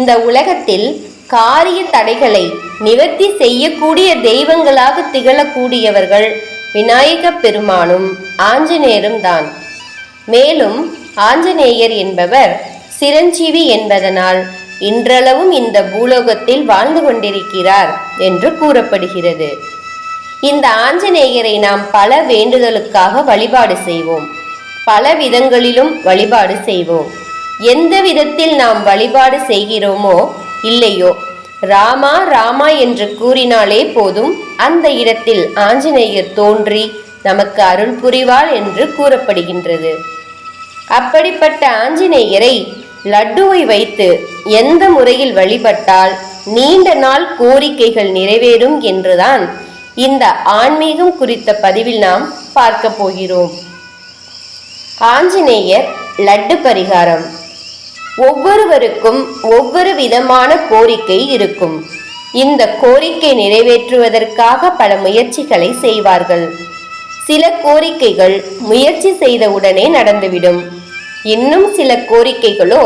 இந்த உலகத்தில் காரிய தடைகளை நிவர்த்தி செய்யக்கூடிய தெய்வங்களாக திகழக்கூடியவர்கள் விநாயக பெருமானும் ஆஞ்சநேயரும் தான். மேலும் ஆஞ்சநேயர் என்பவர் சிரஞ்சீவி என்பதனால் இன்றளவும் இந்த பூலோகத்தில் வாழ்ந்து கொண்டிருக்கிறார் என்று கூறப்படுகிறது. இந்த ஆஞ்சநேயரை நாம் பல வேண்டுதலுக்காக வழிபாடு செய்வோம். பல விதங்களிலும் வழிபாடு செய்வோம். எந்த விதத்தில் நாம் வழிபாடு செய்கிறோமோ இல்லையோ? ராமா ராமா என்று கூறினாலே போதும். அந்த இடத்தில் ஆஞ்சநேயர் தோன்றி நமக்கு அருள் புரிவார் என்று கூறப்படுகின்றது. அப்படிப்பட்ட ஆஞ்சநேயரை லட்டுவை வைத்து எந்த முறையில் வழிபட்டால் நீண்ட நாள் கோரிக்கைகள் நிறைவேறும் என்றுதான் இந்த ஆன்மீகம் குறித்த பதிவில் நாம் பார்க்க போகிறோம். ஆஞ்சநேயர் லட்டு பரிகாரம். ஒவ்வொருவருக்கும் ஒவ்வொரு விதமான கோரிக்கை இருக்கும். இந்த கோரிக்கை நிறைவேற்றுவதற்காக பல முயற்சிகளை செய்வார்கள். சில கோரிக்கைகள் முயற்சி செய்தவுடனே நடந்துவிடும். இன்னும் சில கோரிக்கைகளோ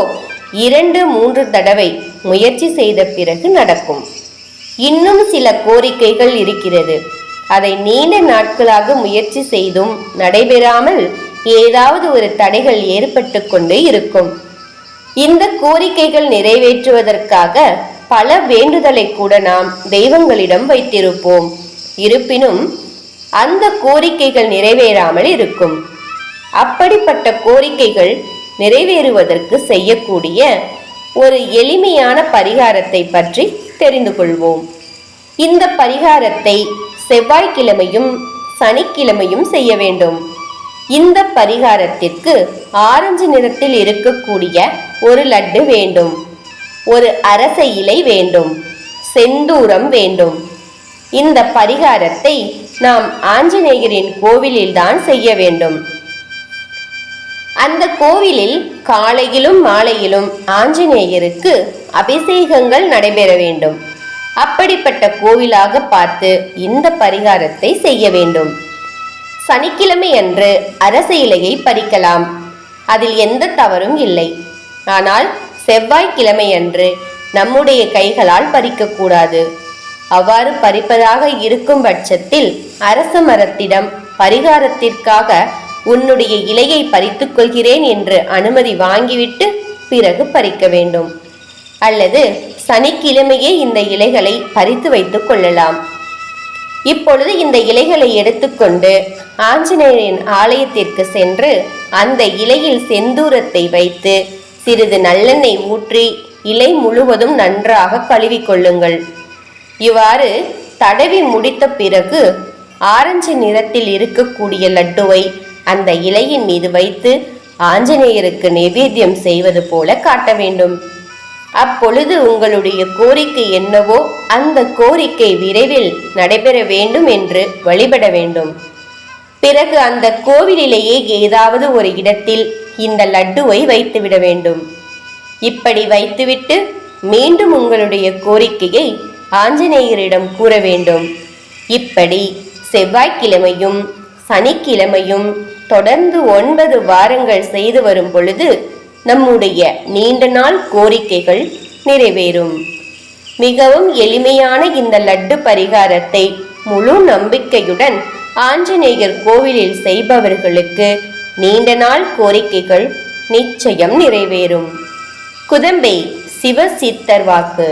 இரண்டு மூன்று தடவை முயற்சி செய்த பிறகு நடக்கும். இன்னும் சில கோரிக்கைகள் இருக்கிறது. அதை நீண்ட நாட்களாக முயற்சி செய்தும் நடைபெறாமல் ஏதாவது ஒரு தடைகள் ஏற்பட்டு கொண்டே இருக்கும். இந்த கோரிக்கைகள் நிறைவேற்றுவதற்காக பல வேண்டுதலை கூட நாம் தெய்வங்களிடம் வைத்திருப்போம். இருப்பினும் அந்த கோரிக்கைகள் நிறைவேறாமல் இருக்கும். அப்படிப்பட்ட கோரிக்கைகள் நிறைவேறுவதற்கு செய்யக்கூடிய ஒரு எளிமையான பரிகாரத்தை பற்றி தெரிந்து கொள்வோம். இந்த பரிகாரத்தை செவ்வாய்க்கிழமையும் சனிக்கிழமையும் செய்ய வேண்டும். இந்த பரிகாரத்திற்கு ஆரஞ்சு நிறத்தில் இருக்கக்கூடிய ஒரு லட்டு வேண்டும். ஒரு அரச இலை வேண்டும். செந்தூரம் வேண்டும். இந்த பரிகாரத்தை நாம் ஆஞ்சநேயரின் கோவிலில்தான் செய்ய வேண்டும். அந்த கோவிலில் காலையிலும் மாலையிலும் ஆஞ்சநேயருக்கு அபிஷேகங்கள் நடைபெற வேண்டும். அப்படிப்பட்ட கோவிலாக பார்த்து இந்த பரிகாரத்தை செய்ய வேண்டும். சனிக்கிழமை அன்று அரச இலையை பறிக்கலாம். அதில் எந்த தவறும் இல்லை. ஆனால் செவ்வாய்க்கிழமை அன்று நம்முடைய கைகளால் பறிக்கக்கூடாது. அவ்வாறு பறிப்பதாக இருக்கும் பட்சத்தில் அரச மரத்திடம் பரிகாரத்திற்காக உன்னுடைய இலையை பறித்துக் கொள்கிறேன் என்று அனுமதி வாங்கிவிட்டு பிறகு பறிக்க வேண்டும். அல்லது சனிக்கிழமையே இந்த இலைகளை பறித்து வைத்துக் கொள்ளலாம். இப்பொழுது இந்த இலைகளை எடுத்துக்கொண்டு ஆஞ்சநேயரின் ஆலயத்திற்கு சென்று அந்த இலையில் செந்தூரத்தை வைத்து சிறிது நல்லெண்ணெய் ஊற்றி இலை முழுவதும் நன்றாக கழுவிக்கொள்ளுங்கள் இவ்வாறு தடவி முடித்த பிறகு ஆரஞ்சு நிறத்தில் இருக்கக்கூடிய லட்டுவை அந்த இலையின் மீது வைத்து ஆஞ்சநேயருக்கு நைவேத்தியம் செய்வது போல காட்ட வேண்டும். அப்பொழுது உங்களுடைய கோரிக்கை என்னவோ அந்த கோரிக்கை விரைவில் நடைபெற வேண்டும் என்று வழிபட வேண்டும். பிறகு அந்த கோவிலிலேயே ஏதாவது ஒரு இடத்தில் இந்த லட்டுவை வைத்துவிட வேண்டும். இப்படி வைத்துவிட்டு மீண்டும் உங்களுடைய கோரிக்கையை ஆஞ்சநேயரிடம் கூற வேண்டும். இப்படி செவ்வாய்க்கிழமையும் சனிக்கிழமையும் தொடர்ந்து ஒன்பது வாரங்கள் செய்து வரும் பொழுது நம்முடைய நீண்ட நாள் கோரிக்கைகள் நிறைவேறும். மிகவும் எளிமையான இந்த லட்டு பரிகாரத்தை முழு நம்பிக்கையுடன் ஆஞ்சநேயர் கோவிலில் செய்பவர்களுக்கு நீண்ட நாள் கோரிக்கைகள் நிச்சயம் நிறைவேறும். குதம்பை சிவ சித்தர் வாக்கு.